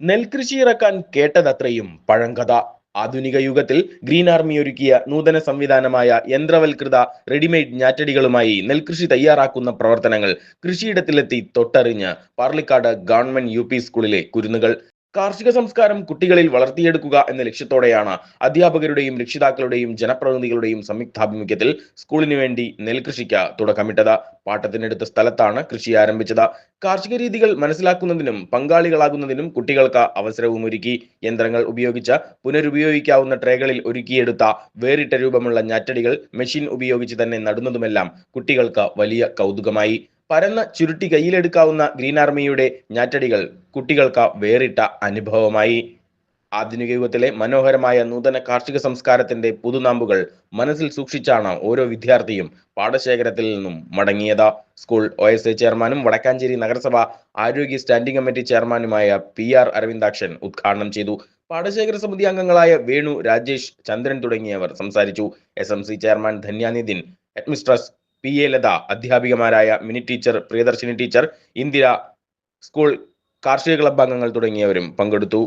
നെൽകൃഷി ഇറക്കാൻ കേട്ടതത്രയും പഴങ്കഥ. ആധുനിക യുഗത്തിൽ ഗ്രീൻ ആർമി ഒരുക്കിയ നൂതന സംവിധാനമായ യന്ത്രവൽകൃത റെഡിമെയ്ഡ് ഞാറ്റടികളുമായി നെൽകൃഷി തയ്യാറാക്കുന്ന പ്രവർത്തനങ്ങൾ കൃഷിയിടത്തിലെത്തി തൊട്ടറിഞ്ഞ് പാർലിക്കാട് ഗവൺമെന്റ് യു സ്കൂളിലെ കുരുന്നുകൾ. കാർഷിക സംസ്കാരം കുട്ടികളിൽ വളർത്തിയെടുക്കുക എന്ന ലക്ഷ്യത്തോടെയാണ് അധ്യാപകരുടെയും രക്ഷിതാക്കളുടെയും ജനപ്രതിനിധികളുടെയും സംയുക്താഭിമുഖ്യത്തിൽ സ്കൂളിനു വേണ്ടി നെൽകൃഷിക്ക് തുടക്കമിട്ടത്. പാട്ടത്തിനെടുത്ത സ്ഥലത്താണ് കൃഷി ആരംഭിച്ചത്. കാർഷിക രീതികൾ മനസ്സിലാക്കുന്നതിനും പങ്കാളികളാകുന്നതിനും കുട്ടികൾക്ക് അവസരവും ഒരുക്കി യന്ത്രങ്ങൾ ഉപയോഗിച്ച പുനരുപയോഗിക്കാവുന്ന ട്രേകളിൽ ഒരുക്കിയെടുത്ത വേറിട്ട രൂപമുള്ള ഞാറ്റടികൾ മെഷീൻ ഉപയോഗിച്ച് തന്നെ നടുന്നതുമെല്ലാം കുട്ടികൾക്ക് വലിയ കൗതുകമായി. പരന്ന ചുരുട്ടി കയ്യിലെടുക്കാവുന്ന ഗ്രീൻ ആർമിയുടെ ഞാറ്റടികൾ കുട്ടികൾക്ക് വേറിട്ട അനുഭവമായി. ആധുനിക യുഗത്തിലെ മനോഹരമായ നൂതന കാർഷിക സംസ്കാരത്തിന്റെ പുതുനാമ്പുകൾ മനസ്സിൽ സൂക്ഷിച്ചാണ് ഓരോ വിദ്യാർത്ഥിയും പാടശേഖരത്തിൽ നിന്നും മടങ്ങിയത്. സ്കൂൾ ഒ എസ് എ ചെയർമാനും വടക്കാഞ്ചേരി നഗരസഭ ആരോഗ്യ സ്റ്റാൻഡിംഗ് കമ്മിറ്റി ചെയർമാനുമായ പി ആർ അരവിന്ദാക്ഷൻ ഉദ്ഘാടനം ചെയ്തു. പാടശേഖര സമിതി അംഗങ്ങളായ വേണു രാജേഷ് ചന്ദ്രൻ തുടങ്ങിയവർ സംസാരിച്ചു. S M C chairman Dhanya Nidhin headmistress P A Latha അധ്യാപികമാരായ Mini teacher Priyadarshini teacher Indira school കാർഷിക ക്ലബ് അംഗങ്ങൾ തുടങ്ങിയവരും പങ്കെടുത്തു.